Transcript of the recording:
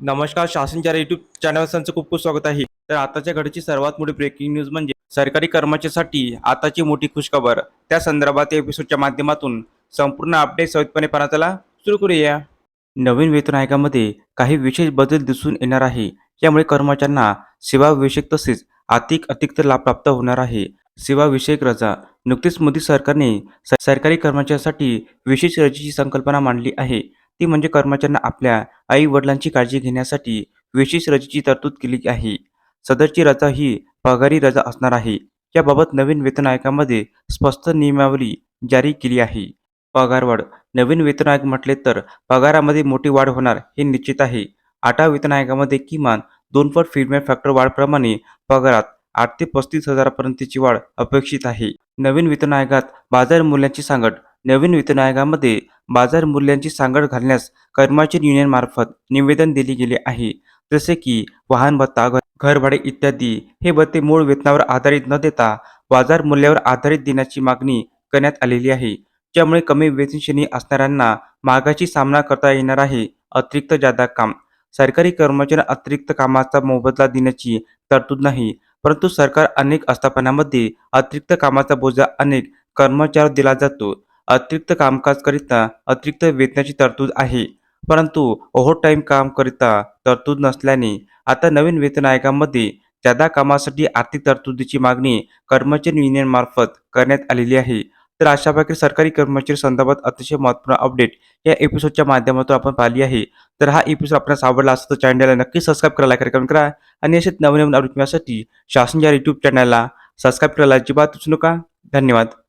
नमस्कार शासनच्या YouTube channel त्यांचं खूप खूप स्वागत आहे. तर आताच्या घडीची सर्वात मोठी ब्रेकिंग न्यूज म्हणजे सरकारी कर्मचाऱ्यांसाठी आताची मोठी खुशखबर. त्या संदर्भात एपिसोडच्या माध्यमातून संपूर्ण अपडेट सवितपणे पाहण्याला सुरू करूया. नवीन वेतन आयोगामध्ये काही विशेष बदल दिसून येणार आहे. यामुळे कर्मचाऱ्यांना सेवाविषयक तसेच आर्थिक अतिरिक्त लाभ प्राप्त होणार आहे. सेवाविषयक रजा. नुकतीच मोदी सरकारने सरकारी कर्मचाऱ्यांसाठी विशेष रजेची संकल्पना मांडली आहे. ती म्हणजे कर्मचाऱ्यांना आपल्या आई वडिलांची काळजी घेण्यासाठी विशेष रजेची तरतूद केली आहे. सदरची रजा ही पगारी रजा असणार आहे. याबाबत नवीन वेतन आयोगामध्ये स्पष्ट नियमावली जारी केली आहे. पगारवाढ नवीन वेतन आयोग म्हटले तर पगारामध्ये मोठी वाढ होणार हे निश्चित आहे. आठव्या वेतन आयोगामध्ये किमान दोन पट फीडबॅक फॅक्टर वाढप्रमाणे पगारात आठ ते पस्तीस हजारापर्यंतची वाढ अपेक्षित आहे. नवीन वेतन आयोगात बाजार मूल्याची सांगड. नवीन वेतन आयोगामध्ये बाजार मूल्यांची सांगड घालण्यास कर्मचारी युनियनमार्फत निवेदन दिले गेले आहे. जसे की वाहन भत्ता घरभाडे इत्यादी. हे भत्ते मूळ वेतनावर आधारित न देता बाजार मूल्यावर आधारित देण्याची मागणी करण्यात आलेली आहे. ज्यामुळे कमी वेतनश्रेणी असणाऱ्यांना मागाची सामना करता येणार आहे. अतिरिक्त जादा काम. सरकारी कर्मचाऱ्यांना अतिरिक्त कामाचा मोबदला देण्याची तरतूद नाही. परंतु सरकार अनेक आस्थापनामध्ये अतिरिक्त कामाचा बोजा अनेक कर्मचाऱ्यांवर दिला जातो. अतिरिक्त कामकाजकरिता अतिरिक्त वेतनाची तरतूद आहे. परंतु ओव्हरटाईम काम करिता तरतूद नसल्याने आता नवीन वेतन आयोगामध्ये जादा कामासाठी आर्थिक तरतुदीची मागणी कर्मचारी युनियनमार्फत करण्यात आलेली आहे. तर अशा प्रकारे सरकारी कर्मचारी संदर्भात अतिशय महत्त्वपूर्ण अपडेट या एपिसोडच्या माध्यमातून आपण पाहिली आहे. तर हा एपिसोड आपल्याला आवडला असतो तर चॅनलला नक्की सबस्क्राईब करायला कार्यक्रम करा. आणि असेच नवीन नवीन शासनच्या शासन या यूट्यूब चॅनलला सबस्क्राईब करायला अजिबात विसरू नका. धन्यवाद.